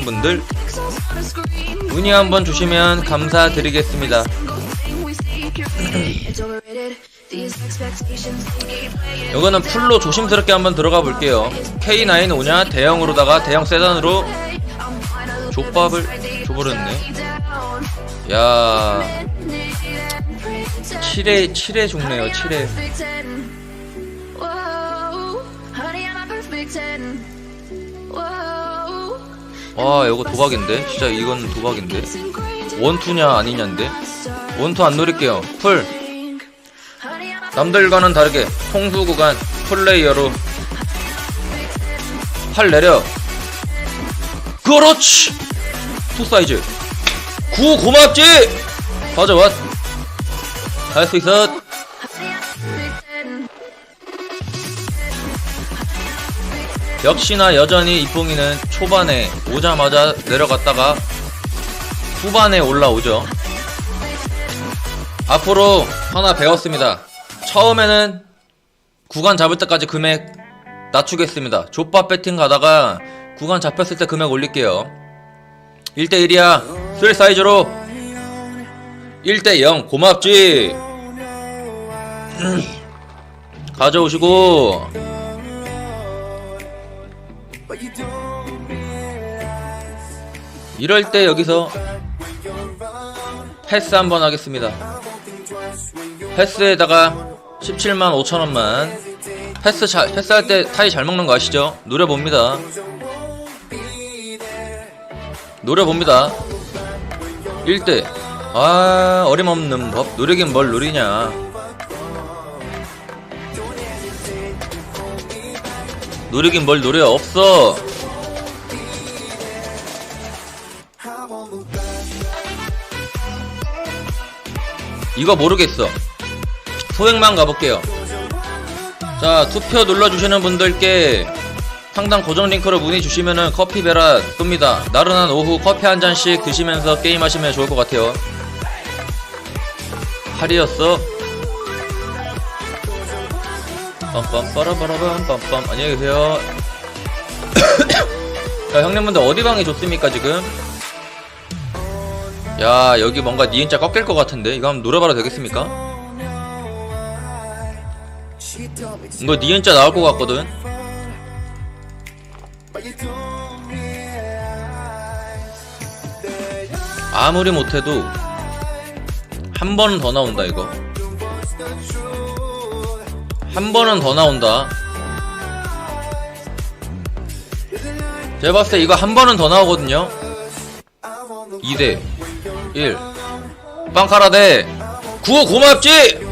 싶으신 분들 문의 한번 주시면 감사드리겠습니다. 이거는 풀로 조심스럽게 한번 들어가 볼게요. K9 오냐? 대형으로다가 대형 세단으로 족밥을 줘버렸네. 야 7회 7회 죽네요. 7회. 와 이거 도박인데? 진짜 이건 도박인데? 원투냐 아니냐인데? 원투 안 노릴게요. 풀. 남들과는 다르게 통수 구간 플레이어로 팔 내려. 그렇지! 투 사이즈. 구 고맙지! 가져왔. 할 수 있어 역시나 여전히 이뽕이는 초반에 오자마자 내려갔다가 후반에 올라오죠. 앞으로 하나 배웠습니다. 처음에는 구간 잡을 때까지 금액 낮추겠습니다. 족밥 배팅 가다가 구간 잡혔을 때 금액 올릴게요. 1대1이야. 쓸 사이즈로 1대0 고맙지. 가져오시고 이럴 때 여기서 패스 한번 하겠습니다. 패스에다가 17만 5천원만 패스 잘 패스할 때 타이 잘 먹는 거 아시죠? 노려봅니다. 노려봅니다. 1대 아 어림없는 법 노리긴 뭘 노리냐 노리긴 뭘 노려 없어. 이거 모르겠어. 소액만 가볼게요. 자 투표 눌러주시는 분들께 상단 고정 링크로 문의 주시면은 커피 베라 쏩니다. 나른한 오후 커피 한 잔씩 드시면서 게임하시면 좋을 것 같아요. 할이었어 빰빰 빠라바라밤 빰빰. 안녕히 계세요. 자 형님분들 어디 방이 좋습니까 지금? 야 여기 뭔가 니은자 꺾일 것 같은데? 이거 한번 노려봐도 되겠습니까? 이거 니은자 나올 것 같거든. 아무리 못해도 한 번은 더 나온다 이거 한 번은 더 나온다. 제가 봤을 때 이거 한 번은 더 나오거든요. 2대 1 빵카라데 구호 고맙지!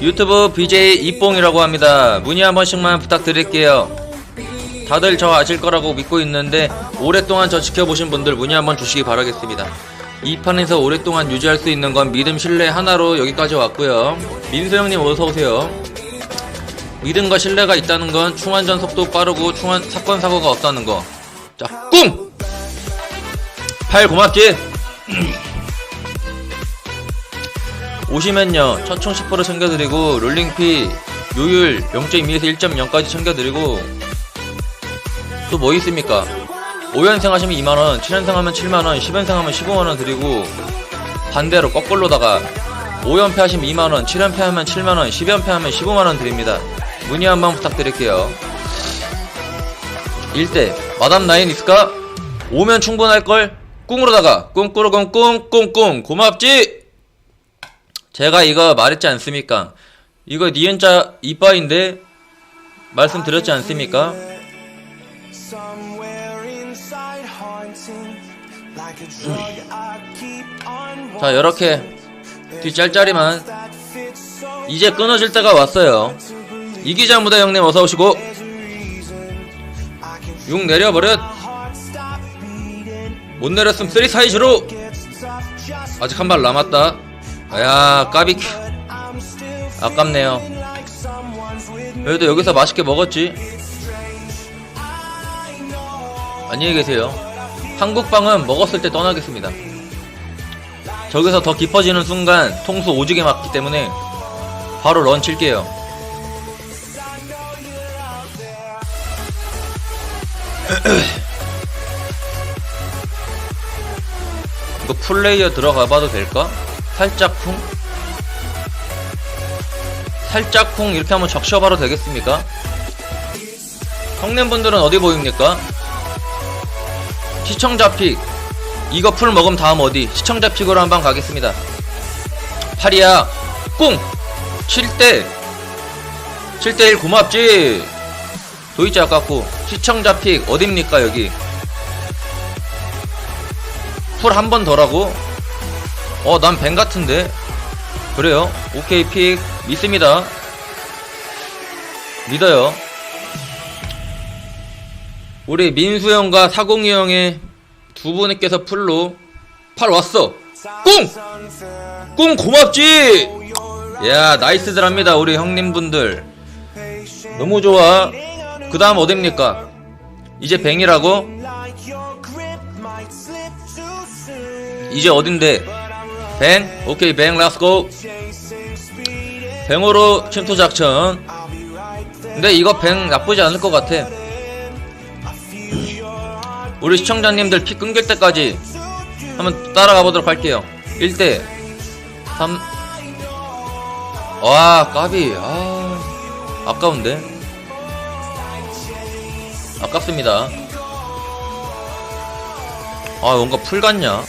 유튜브 BJ 이뽕이라고 합니다. 문의 한 번씩만 부탁드릴게요. 다들 저 아실 거라고 믿고 있는데 오랫동안 저 지켜보신 분들 문의 한번 주시기 바라겠습니다 이 판에서 오랫동안 유지할 수 있는 건 믿음 신뢰 하나로 여기까지 왔고요 민수 형님 어서오세요 믿음과 신뢰가 있다는 건 충환전 속도 빠르고 충환 사건 사고가 없다는 거. 자, 꿍! 팔 고맙지? 오시면요, 첫총 10% 챙겨드리고, 롤링피, 요율 0.2에서 1.0까지 챙겨드리고, 또 뭐 있습니까? 5연승 하시면 2만원, 7연승 하면 7만원, 10연승 하면 15만원 드리고, 반대로 거꾸로다가, 5연패 하시면 2만원, 7연패 하면 7만원, 10연패 하면 15만원 드립니다. 문의 한번 부탁드릴게요. 1대 마담 나인 있을까? 오면 충분할걸? 꿍으로다가 꿍꾸르꿍 꿍꿍꿍 고맙지? 제가 이거 말했지 않습니까? 이거 니은자 이빠인데 말씀드렸지 않습니까? 자 이렇게 뒷짤짤이만 이제 끊어질 때가 왔어요. 이기자 무대 형님 어서 오시고 육 내려버렸 못 내렸음. 쓰리 사이즈로. 아직 한 발 남았다. 야 까비 아깝네요. 그래도 여기서 맛있게 먹었지. 안녕히 계세요. 한국방은 먹었을 때 떠나겠습니다 저기서 더 깊어지는 순간 통수 오지게 맞기 때문에 바로 런 칠게요 이거 플레이어 들어가 봐도 될까? 살짝 쿵? 살짝 쿵 이렇게 한번 적셔봐도 되겠습니까? 형님분들은 어디 보입니까? 시청자 픽 이거 풀 먹음 다음 어디? 시청자 픽으로 한번 가겠습니다. 파리야 꿍! 7대 7대1 고맙지? 도이치 아깝고 시청자 픽 어딥니까 여기? 풀 한 번 더라고? 어난뱅 같은데? 그래요? 오케이 픽. 믿습니다. 믿어요. 우리 민수 형과 사공이 형의 두 분께서 풀로 팔 왔어. 꿍! 꿍 고맙지! 야 나이스들 합니다 우리 형님분들. 너무 좋아. 그 다음 어딥니까? 이제 뱅이라고? 이제 어딘데? 뱅? 오케이 뱅 렛츠고. 뱅으로 침투 작전. 근데 이거 뱅 나쁘지 않을 것 같아 우리 시청자님들 피 끊길 때까지 한번 따라가 보도록 할게요 1대 3 와, 까비. 아, 아까운데. 아깝습니다. 아, 뭔가 풀 같냐?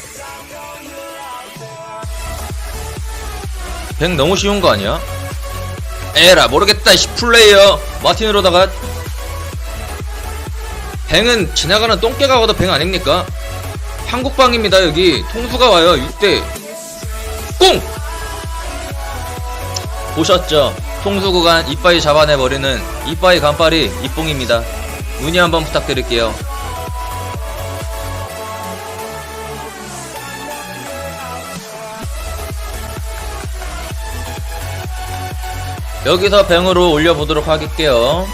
뱅 너무 쉬운 거 아니야? 에라, 모르겠다, 이 플레이어. 마틴으로다가. 뱅은 지나가는 똥개가 와도 뱅 아닙니까? 한국방입니다, 여기. 통수가 와요, 6대. 꽁! 보셨죠? 통수 구간 이빠이 잡아내버리는 이빠이 간발이 이뽕입니다. 문의 한번 부탁드릴게요. 여기서 뱅으로 올려보도록 할게요.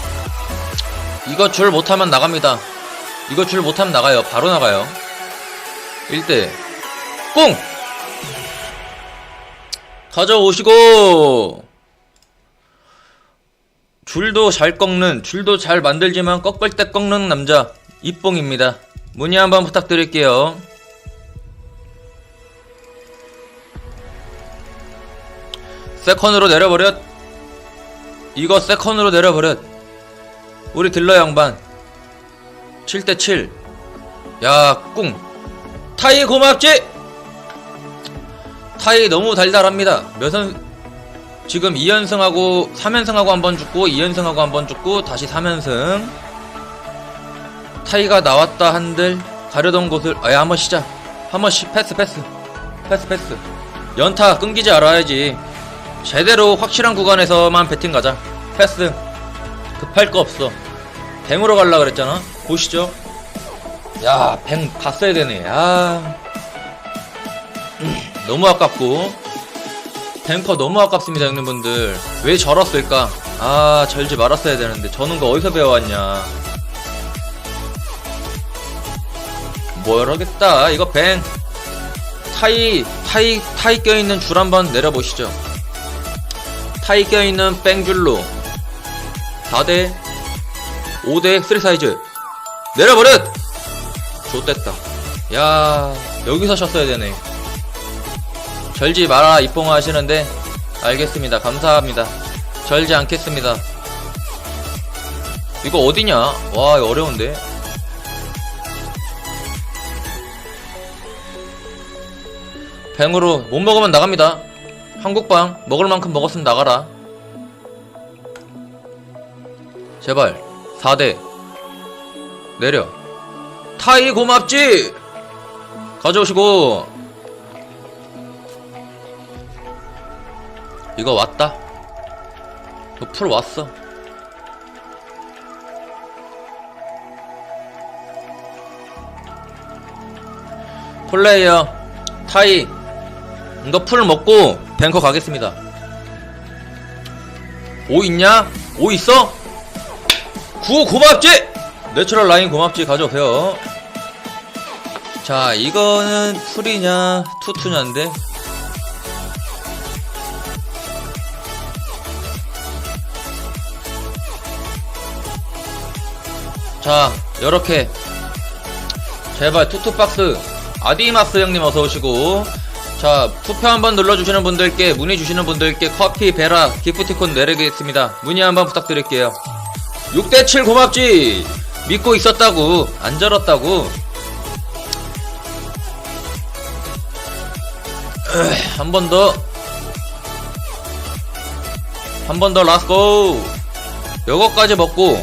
이거 줄 못하면 나갑니다. 이거 줄 못하면 나가요. 바로 나가요. 1대 꽁! 가져오시고 줄도 잘 꺾는 줄도 잘 만들지만 꺾을 때 꺾는 남자 이뽕입니다 문의 한번 부탁드릴게요 세컨으로 내려버렸 이거 세컨으로 내려버렸 우리 딜러 양반 7대7 야꿍 타이 고맙지 타이 너무 달달합니다. 몇선 지금 2연승하고 3연승하고 한번 죽고 2연승하고 한번 죽고 다시 3연승. 타이가 나왔다 한들 가려던 곳을 아야 한번 시작. 한번 시 패스 패스 패스 패스. 연타 끊기지 알아야지. 제대로 확실한 구간에서만 배팅 가자. 패스. 급할 거 없어. 뱅으로 갈라 그랬잖아. 보시죠. 야, 뱅 갔어야 되네. 아. 너무 아깝고 탱커 너무 아깝습니다 형님분들 왜 절었을까 아 절지 말았어야 되는데 저는 거 어디서 배워왔냐 뭐라겠다 이거 뱅 타이 타이 타이 껴있는 줄 한번 내려보시죠 타이 껴있는 뺑줄로 4대 5대 3 사이즈. 내려버렸 좋됐다. 야 여기서 셨어야 되네. 절지 마라 이뽕아 하시는데. 알겠습니다. 감사합니다. 절지 않겠습니다. 이거 어디냐? 와 이거 어려운데? 뱅으로 못 먹으면 나갑니다. 한국방 먹을 만큼 먹었으면 나가라 제발 4대 내려 타이 고맙지 가져오시고 이거 왔다. 이거 풀 왔어. 플레이어 타이 이거 풀 먹고 뱅커 가겠습니다. 오 있냐? 오 있어? 구호 고맙지? 내추럴 라인 고맙지 가져오세요. 자 이거는 풀이냐 투투냐인데? 자, 요렇게. 제발 투투박스 아디마스 형님 어서 오시고. 자 투표 한번 눌러주시는 분들께 문의 주시는 분들께 커피 베라 기프티콘 내리겠습니다. 문의 한번 부탁드릴게요 6대7 고맙지. 믿고 있었다고 안 절었다고. 한 번 더. 한 번 더 라스고 요거까지 먹고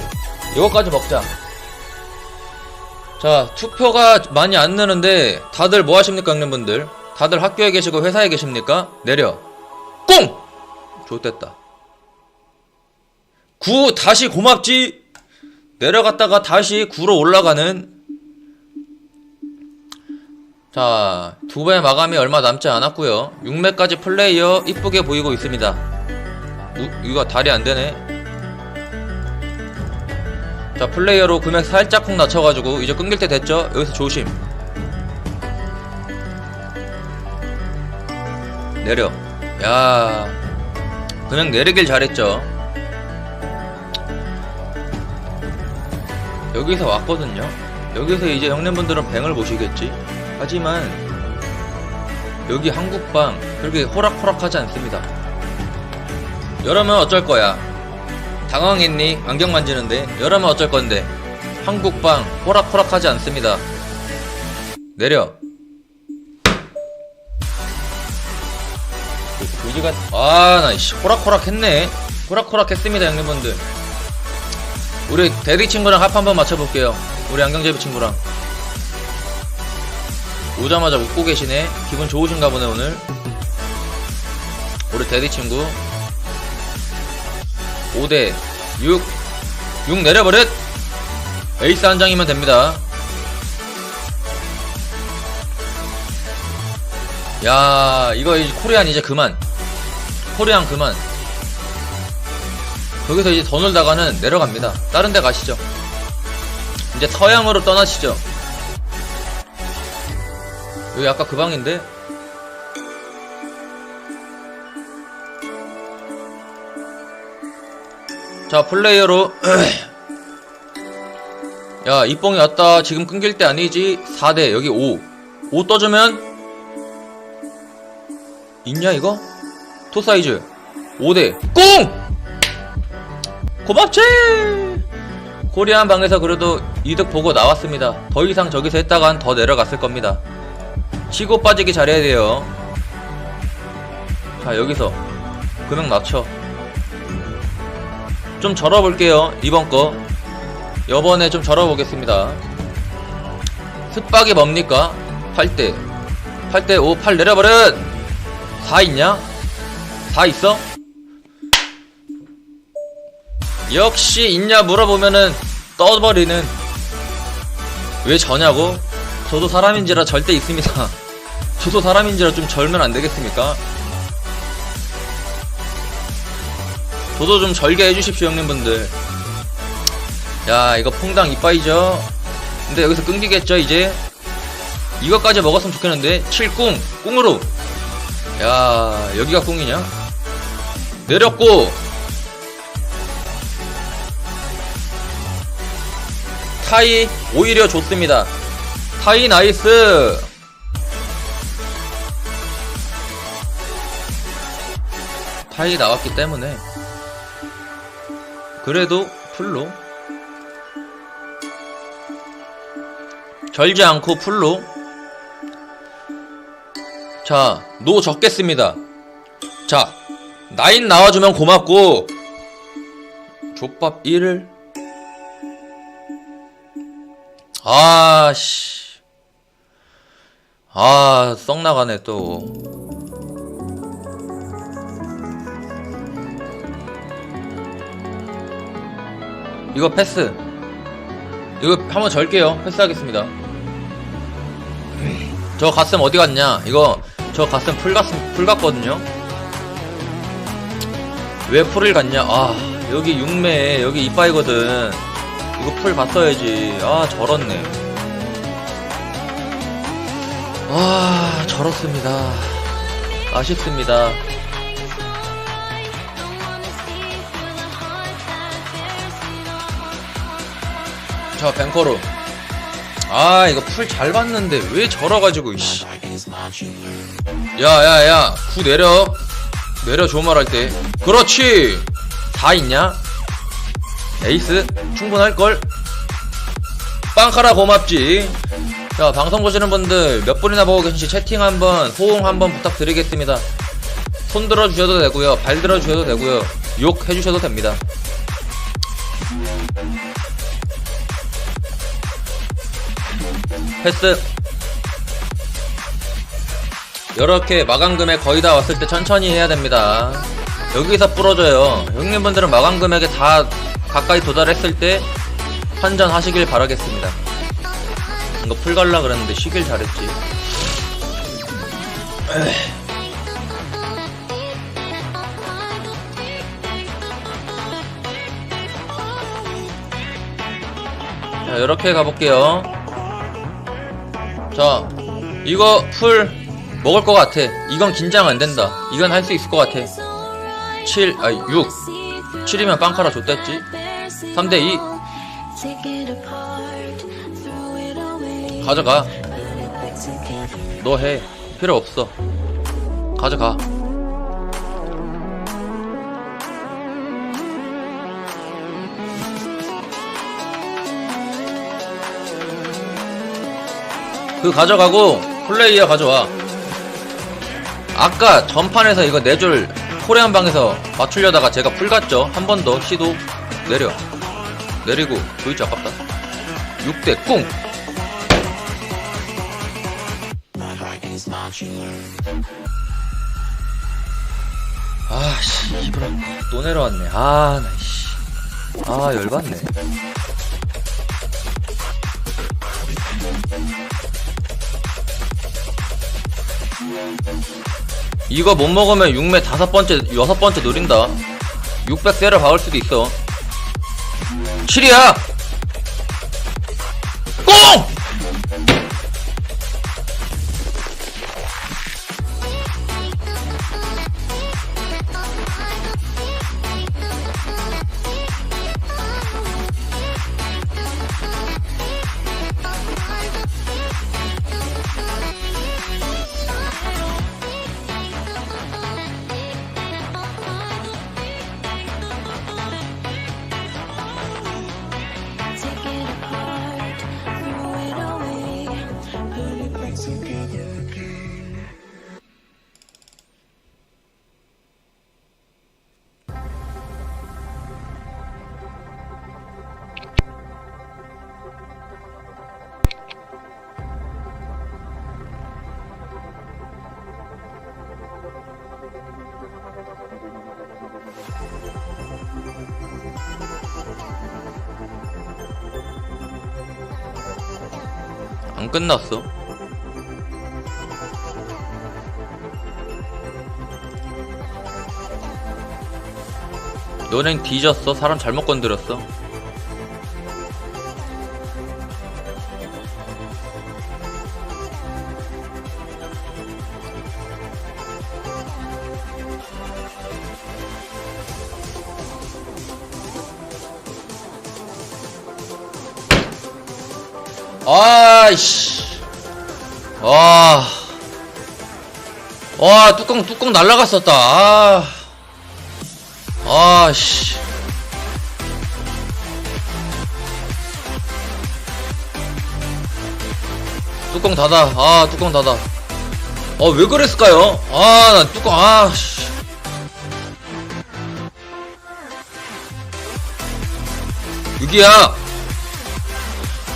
요거까지 먹자. 자 투표가 많이 안 느는데 다들 뭐 하십니까 형님분들? 다들 학교에 계시고 회사에 계십니까? 내려. 꽁! 좋됐다 구 다시 고맙지 내려갔다가 다시 구로 올라가는 자, 두 배 마감이 얼마 남지 않았고요 6매까지 플레이어 이쁘게 보이고 있습니다. 우, 이거 달이 안 되네. 자, 플레이어로 금액 살짝 쿵 낮춰가지고 이제 끊길 때 됐죠? 여기서 조심. 내려. 야, 금액 내리길 잘했죠. 여기서 왔거든요. 여기서 이제 형님분들은 뱅을 보시겠지. 하지만 여기 한국방 그렇게 호락호락하지 않습니다. 여러분 어쩔 거야? 당황했니? 안경 만지는데 여러분 어쩔 건데? 한국방 호락호락하지 않습니다. 내려. 의지가 아나 씨 호락호락했네. 호락호락했습니다 형님분들. 우리 대리 친구랑 합 한번 맞춰볼게요. 우리 안경제비 친구랑. 오자마자 웃고 계시네. 기분 좋으신가 보네, 오늘. 우리 대디 친구. 5대 6. 6 내려버릇! 에이스 한 장이면 됩니다. 야, 이거 코리안 이제 그만. 코리안 그만. 여기서 이제 더 놀다가는 내려갑니다. 다른 데 가시죠. 이제 서양으로 떠나시죠. 여기 아까 그 방인데? 자 플레이어로 야 이뽕이 왔다 지금 끊길 때 아니지 4대 여기 5 5 떠주면 있냐 이거? 토 사이즈 5대 꽁! 고맙지! 코리안 방에서 그래도 이득 보고 나왔습니다 더 이상 저기서 했다간 더 내려갔을 겁니다 치고 빠지기 잘해야 돼요. 자, 여기서 금액 낮춰. 좀 절어볼게요. 이번 거. 여번에 좀 절어보겠습니다. 습박이 뭡니까? 8대. 8대 5, 8 내려버릇! 4 있냐? 4 있어? 역시 있냐 물어보면은 떠버리는 왜 저냐고? 저도 사람인지라 절대 있습니다. 저도 사람인지라 좀 절면 안 되겠습니까? 저도 좀 절게 해주십시오, 형님분들. 야, 이거 퐁당 이빠이죠? 근데 여기서 끊기겠죠, 이제? 이것까지 먹었으면 좋겠는데? 7꿍! 꿍으로! 야, 여기가 꿍이냐? 내렸고! 타이, 오히려 좋습니다. 타이 나이스! 타이 나왔기 때문에 그래도 풀로 절지 않고 풀로 자, 노 적겠습니다. 자, 나인 나와주면 고맙고 족밥 1을 아 씨 아, 썩 나가네 또. 이거 패스. 이거 한번 절게요. 패스하겠습니다. 저 가슴 어디 갔냐? 이거 저 가슴 풀 갔음 풀 갔거든요. 왜 풀을 갔냐? 아 여기 육매 여기 이빠이거든. 이거 풀 봤어야지. 아 절었네. 아 절었습니다. 아쉽습니다. 자 뱅커로 아 이거 풀 잘 봤는데 왜 절어가지고 이씨 야 야 야 구 내려 내려 조말할 때 그렇지 다 있냐 에이스 충분할걸. 빵카라 고맙지. 자 방송 보시는 분들 몇 분이나 보고 계신지 채팅 한번 호응 한번 부탁드리겠습니다. 손 들어 주셔도 되고요 발 들어 주셔도 되고요 욕 해주셔도 됩니다. 패스. 이렇게 마감금액 거의 다 왔을 때 천천히 해야 됩니다. 여기서 부러져요. 형님분들은 마감금액에 다 가까이 도달했을 때 환전하시길 바라겠습니다. 이거 풀 갈라 그랬는데 쉬길 잘했지. 자 이렇게 가볼게요. 자 이거 풀 먹을 것 같아. 이건 긴장 안 된다. 이건 할 수 있을 것 같아. 7, 아 6. 7이면 빵카라 줬댔지 3대2 가져가. 너 해. 필요 없어. 가져가. 그 가져가고 플레이어 가져와. 아까 전판에서 이거 네 줄 코레안 방에서 맞추려다가 제가 풀 갔죠. 한 번 더 시도 내려 내리고 도이치 아깝다. 6대 꿍 아씨 이브라 또 내려왔네. 아나씨. 아 열받네. 이거 못 먹으면 6매 다섯 번째 여섯 번째 노린다. 600세를 박을 수도 있어 7이야 끝났어 너넨 뒤졌어 사람 잘못 건드렸어 아이씨 와. 와, 뚜껑, 뚜껑 날라갔었다. 아. 아, 씨. 뚜껑 닫아. 아, 뚜껑 닫아. 어, 왜 그랬을까요? 아, 나 뚜껑, 아, 씨. 여기야.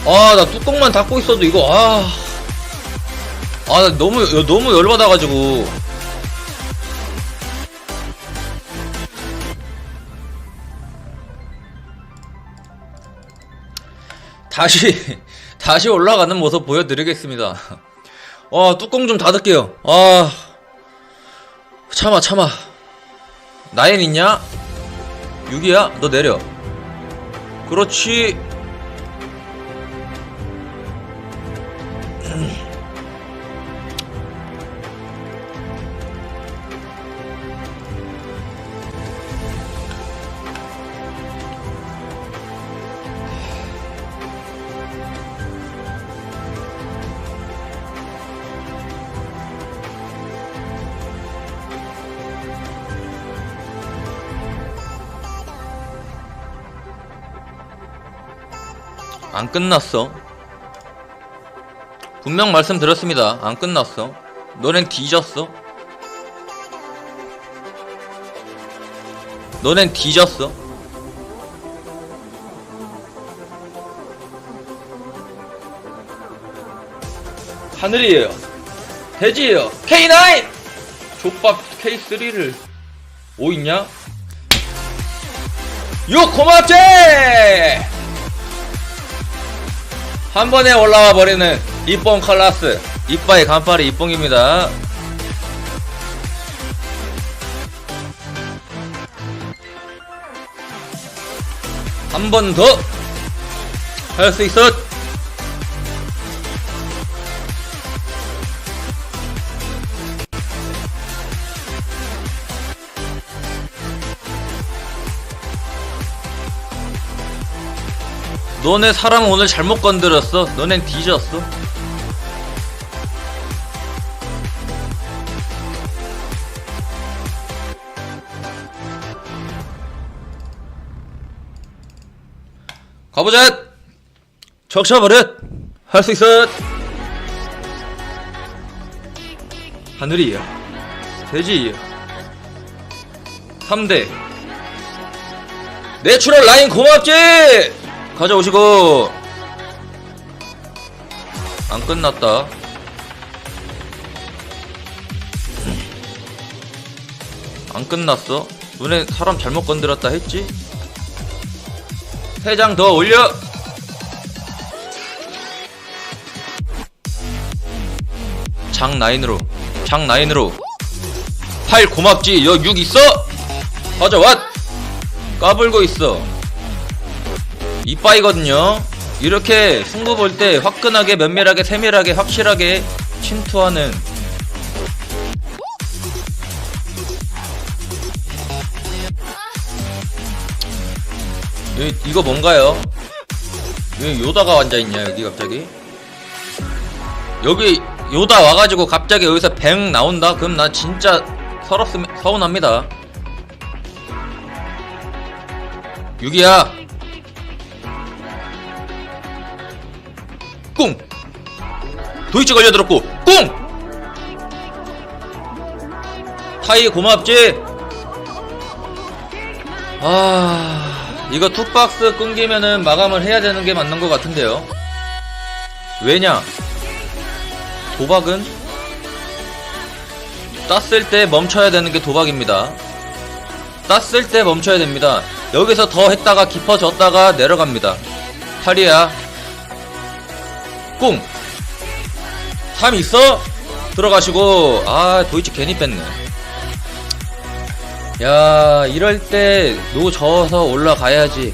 아, 나 뚜껑만 닫고 있어도 이거, 아. 아, 나 너무, 여- 너무 열받아가지고. 다시, 다시 올라가는 모습 보여드리겠습니다. 아, 뚜껑 좀 닫을게요. 아, 참아, 참아. 나인 있냐? 6이야? 너 내려. 그렇지. 안 끝났어. 분명 말씀드렸습니다. 안 끝났어. 너넨 뒤졌어. 너넨 뒤졌어. 하늘이에요. 돼지예요. K9! 족밥 K3를 5 있냐? 6 고맙지! 한 번에 올라와 버리는 이뽕 칼라스 이빠의 간파리 이뽕입니다. 한 번 더 할 수 있어. 너네 사람 오늘 잘못 건드렸어. 너넨 뒤졌어. 가보자. 적셔버릇. 할 수 있어. 하늘이야. 돼지야. 3대. 내추럴 라인 고맙지! 가져오시고. 안 끝났다. 안 끝났어? 눈에 사람 잘못 건드렸다 했지? 세 장 더 올려! 장 라인으로 장 라인으로. 8 고맙지 여 6 있어? 가져왔! 까불고 있어 이빠이거든요. 이렇게 승부 볼 때 화끈하게 면밀하게 세밀하게 확실하게 침투하는 이, 이거 뭔가요? 왜 요다가 앉아있냐 여기 갑자기 여기 요다 와가지고 갑자기 여기서 뱅 나온다? 그럼 나 진짜 서럽습 서운합니다 6이야 꿍! 도이치 걸려들었고 꿍! 타이 고맙지? 아... 이거 투박스 끊기면은 마감을 해야 되는 게 맞는 것 같은데요 왜냐? 도박은 땄을 때 멈춰야 되는 게 도박입니다 땄을 때 멈춰야 됩니다 여기서 더 했다가 깊어졌다가 내려갑니다 탈이야 꿍! 3 있어? 들어가시고 아 도이치 괜히 뺐네 야 이럴 때 노 저어서 올라가야지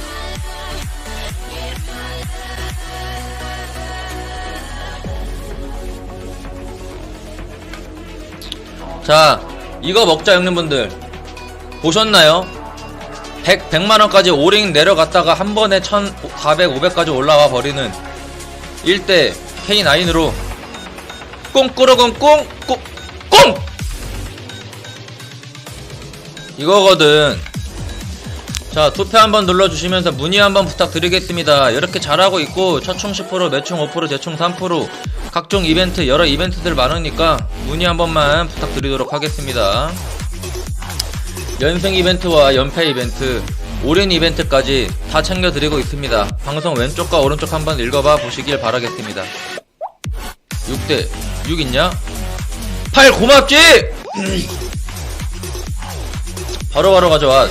자 이거 먹자 형님분들 보셨나요? 100, 100만원까지 오링 내려갔다가 한 번에 1400, 500까지 올라와 버리는 1대 K9으로 꽁꾸러건 꽁! 꽁! 꽁! 이거거든 자 투표 한번 눌러주시면서 문의 한번 부탁드리겠습니다 이렇게 잘하고 있고 첫충 10% 매충 5% 재충 3% 각종 이벤트 여러 이벤트들 많으니까 문의 한 번만 부탁드리도록 하겠습니다 연승 이벤트와 연패 이벤트 올인 이벤트까지 다 챙겨드리고 있습니다. 방송 왼쪽과 오른쪽 한번 읽어봐 보시길 바라겠습니다. 6대 6 있냐? 8 고맙지! 바로바로 가져와.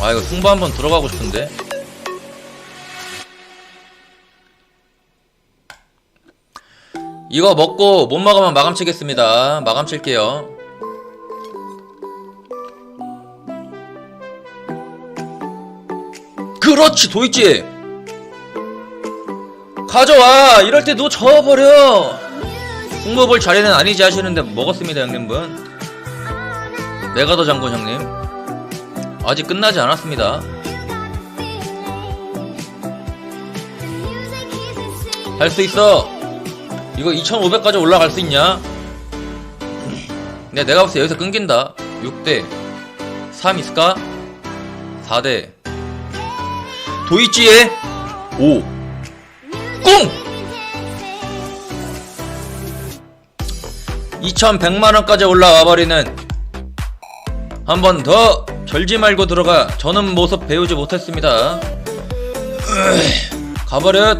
아 이거 승부 한번 들어가고 싶은데. 이거 먹고 못 먹으면 마감 치겠습니다. 마감 칠게요 그렇지 도있지 가져와. 이럴 때 너 저어버려. 승부 볼 자리는 아니지 하시는데 먹었습니다 형님분. 내가 더 장군 형님. 아직 끝나지 않았습니다. 할 수 있어. 이거 2500까지 올라갈 수 있냐? 근데 내가 봤을 때 여기서 끊긴다. 6대 3 있을까? 4대 도이치의 5 꿍! 2100만원까지 올라와 버리는 한 번 더 절지 말고 들어가 저는 모습 배우지 못했습니다. 가버렸.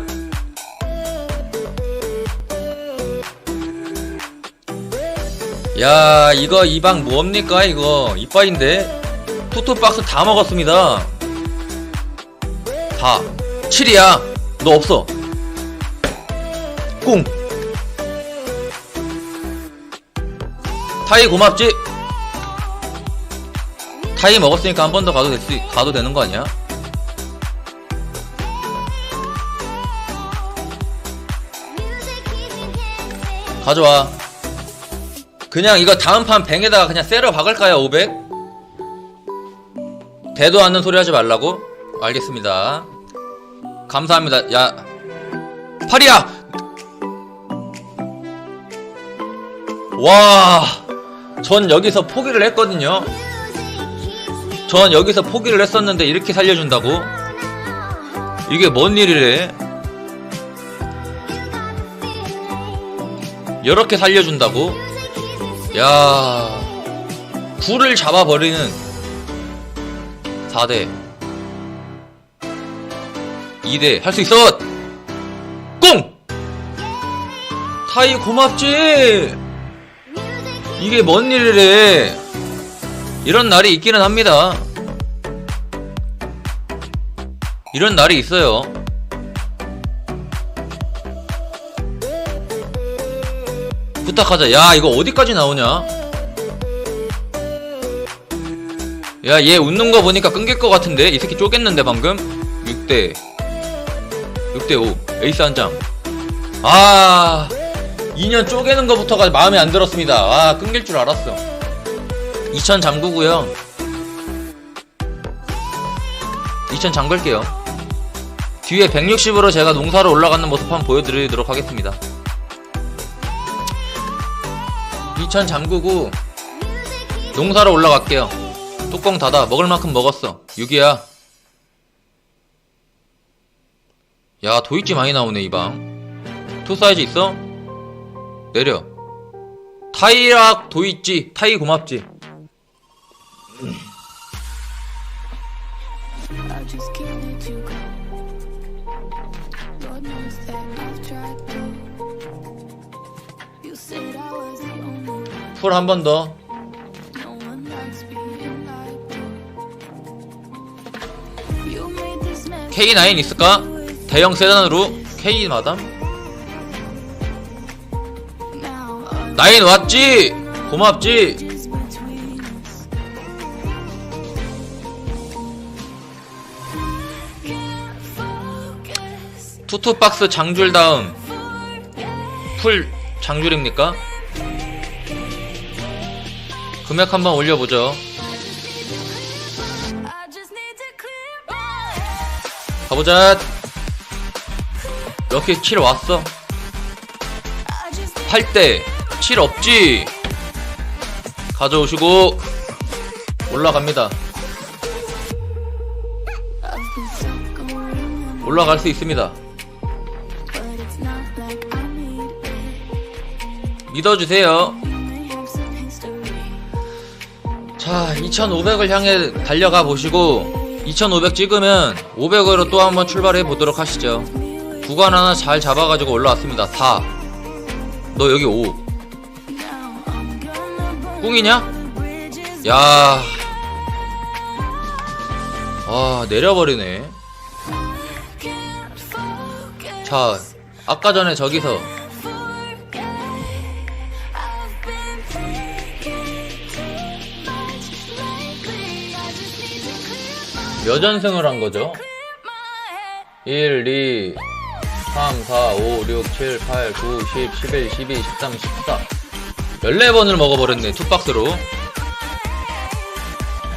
야 이거 이 방 뭡니까 이거? 이빠인데? 투투박스 다 먹었습니다 다 7이야 너 없어 꿍 타이 고맙지 타이 먹었으니까 한 번 더 가도 될 수, 가도 되는 거 아니야? 가져와 그냥 이거 다음 판 뱅에다가 그냥 세러 박을까요 500? 대도 않는 소리 하지 말라고? 알겠습니다 감사합니다 야 팔이야 와 전 여기서 포기를 했거든요 전 여기서 포기를 했었는데 이렇게 살려준다고? 이게 뭔 일이래? 이렇게 살려준다고? 야 굴을 잡아버리는 4대 2대 할 수 있어! 꽁! 타이 고맙지! 이게 뭔 일이래? 이런 날이 있기는 합니다. 이런 날이 있어요. 부탁하자. 야 이거 어디까지 나오냐? 야 얘 웃는 거 보니까 끊길 것 같은데? 이 새끼 쪼겠는데 방금? 6대 6대5 에이스 한장. 아 2년 쪼개는 거부터가 마음에 안 들었습니다. 아 끊길 줄 알았어. 2000 잠그고요. 2000 잠글게요. 뒤에 160으로 제가 농사로 올라가는 모습 한번 보여드리도록 하겠습니다. 2000 잠그고 농사로 올라갈게요. 뚜껑 닫아. 먹을 만큼 먹었어. 6이야 야 도입지 많이 나오네 이방 투 사이즈 있어? 내려 타이락 도있지 타이 고맙지. 풀 한 번더 No one likes being like me. You made this mess. K9 있을까? 대형 세단으로 K 마담 나인 왔지 고맙지. 투투박스 장줄 다음 풀 장줄입니까? 금액 한번 올려보죠. 가보자 럭키 7 왔어 I just need 8대 7 없지 가져오시고 올라갑니다 올라갈 수 있습니다. 믿어주세요. 자 2500을 향해 달려가 보시고 2500 찍으면 500으로 또 한번 출발해 보도록 하시죠 구간 하나 잘 잡아가지고 올라왔습니다 4 너 여기 5 Now I'm gonna burn 꿍이냐? 야. 아, 내려버리네. 자, 아까 전에 저기서 몇 연승을 한 거죠? clear my head. 1, 2, 3, 4, 5, 6, 7, 8, 9, 10, 11, 12, 13, 14. 14번을 먹어버렸네, 투박스로.